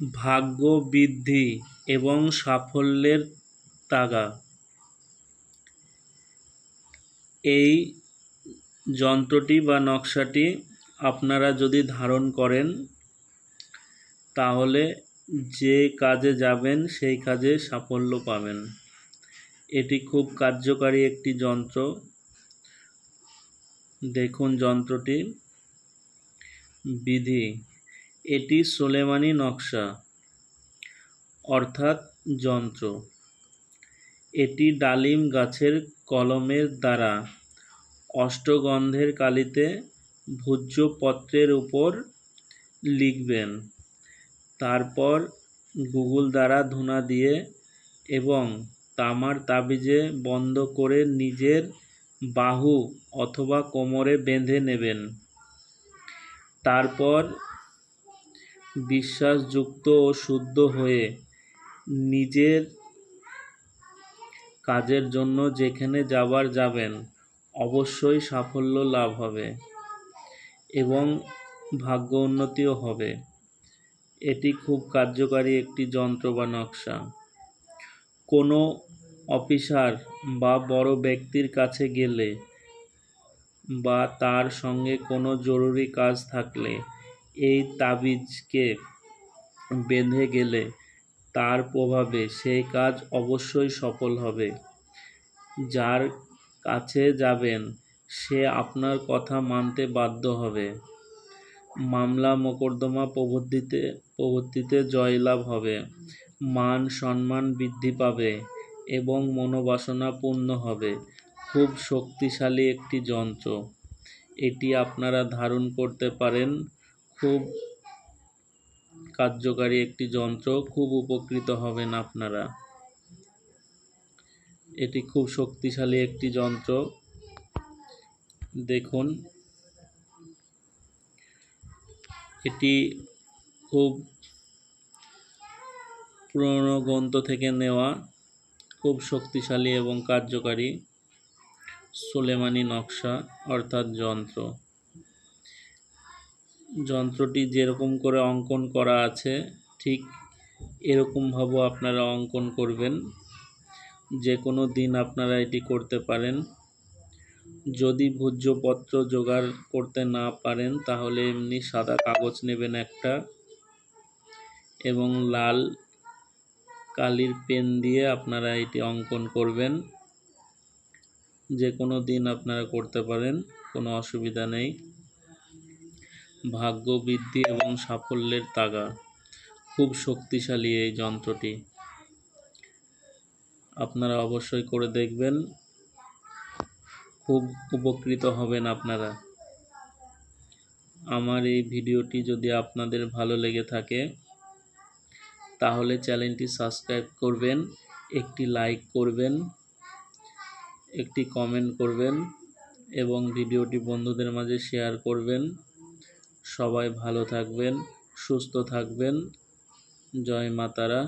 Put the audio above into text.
ভাগ্য বৃদ্ধি এবং সাফল্যের তাগা। এই যন্ত্রটি বা নকশাটি আপনারা যদি ধারণ করেন, তাহলে যে কাজে যাবেন, সেই কাজে সাফল্য পাবেন। এটি খুব কার্যকারী একটি যন্ত্র। দেখুন যন্ত্রটি বিধি। এটি সোলেমানি নকশা, অর্থাৎ যন্ত্র। এটি ডালিম গাছের কলমের দ্বারা অষ্টগন্ধের কালিতে ভোজ্য পত্রের উপর লিখবেন। তারপর গুগল দ্বারা ধুনা দিয়ে এবং তামার তাবিজে বন্ধ করে নিজের বাহু অথবা কোমরে বেঁধে নেবেন। তারপর বিশ্বাসযুক্ত ও শুদ্ধ হয়ে নিজের কাজের জন্য যেখানে যাবার যাবেন, অবশ্যই সাফল্য লাভ হবে এবং ভাগ্য উন্নতিও হবে। এটি খুব কার্যকারী একটি যন্ত্র বা নকশা। কোনো অফিসার বা বড় ব্যক্তির কাছে গেলে বা তার সঙ্গে কোনো জরুরি কাজ থাকলে এই তাবিজকে বেঁধে গেলে তার প্রভাবে সেই কাজ অবশ্যই সফল হবে। যার কাছে যাবেন, সে আপনার কথা মানতে বাধ্য হবে। মামলা মোকদ্দমা প্রভৃতিতে প্রভৃতিতে জয়লাভ হবে। মান সম্মান বৃদ্ধি পাবে এবং মনোবাসনা পূর্ণ হবে। খুব শক্তিশালী একটি যন্ত্র। এটি আপনারা ধারণ করতে পারেন খুব কার্যকারী একটি যন্ত্র, খুব উপকৃত হবেন আপনারা। এটি খুব শক্তিশালী একটি যন্ত্র। দেখুন, এটি খুব পুরনো গ্রন্থ থেকে নেওয়া, খুব শক্তিশালী এবং কার্যকারী। সোলেমানি নকশা, অর্থাৎ যন্ত্র। যন্ত্রটি যেরকম করে অঙ্কন করা আছে, ঠিক এরকমভাবে আপনারা অঙ্কন করবেন। যে কোনো দিন আপনারা এটি করতে পারেন। যদি ভোজ্যপত্র জোগাড় করতে না পারেন, তাহলে এমনি সাদা কাগজ নেবেন একটা এবং লাল কালির পেন দিয়ে আপনারা এটি অঙ্কন করবেন। যে কোনো দিন আপনারা করতে পারেন, কোনো অসুবিধা নেই। ভাগ্য বৃদ্ধি এবং সাফল্যের তাগা। খুব শক্তিশালী এই যন্ত্রটি। আপনারা অবশ্যই করে দেখবেন। খুব উপকৃত হবেন আপনারা। আমার এই ভিডিওটি যদি আপনাদের ভালো লেগে থাকে, তাহলে চ্যানেলটি সাবস্ক্রাইব করবেন, একটি লাইক করবেন, একটি কমেন্ট করবেন এবং ভিডিওটি বন্ধুদের মাঝে শেয়ার করবেন। সবাই ভালো থাকবেন সুস্থ থাকবেন। জয় মাতারা